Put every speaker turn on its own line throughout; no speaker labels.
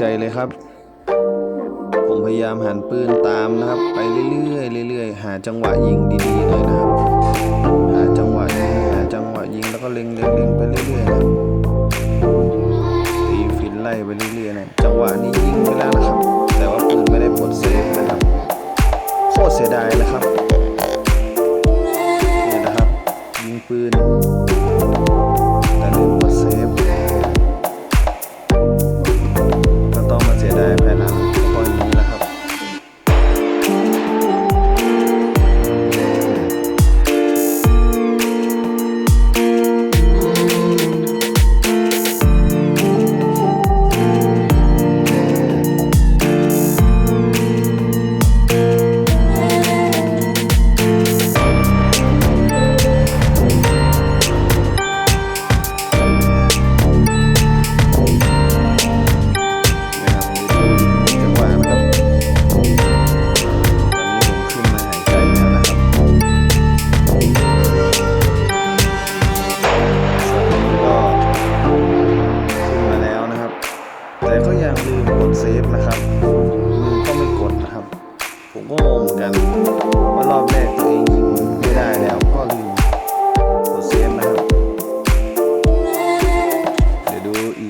ใจเลยครับ ผมพยายามหันปืนตามนะครับ ไปเรื่อยๆเรื่อยๆ หาจังหวะยิงดีๆเลยนะครับ หาจังหวะยิงหาจังหวะยิงแล้วก็เล็งเล็งเล็งไปเรื่อยๆนะตีฟินไล่ไปเรื่อยๆนะจังหวะนี้ยิงไปแล้วนะครับ แต่ว่าปืนไม่ได้ปลดเซฟนะครับโคตรเสียดายเลยครับเนี่นะครับ ยิงปืน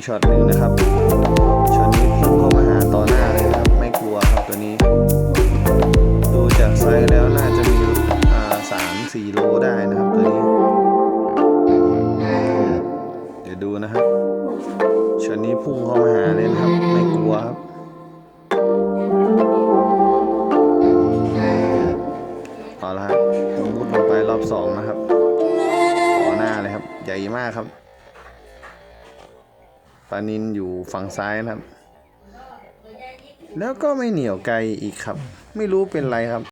ช็อตหนึ่งนะครับช็อตนี้พุ่งเข้ามาหาต่อหน้าเลยนะครับ ไม่กลัวครับตัวนี้ ดูจากไซส์แล้วน่าจะมีอ่าสามสี่โลได้นะครับตัวนี้ เดี๋ยวดูนะครับช็อตนี้พุ่งเข้ามาหาเลยนะครับ ไม่กลัวครับเอาละครับมุดลงไปรอบสองนะครับต่อหน้าเลยครับ ใหญ่มากครับ ปลานินอยู่ฝั่งซ้ายนะครับ แล้วก็ไม่เหนียวไกลอีกครับ ไม่รู้เป็นไรครับ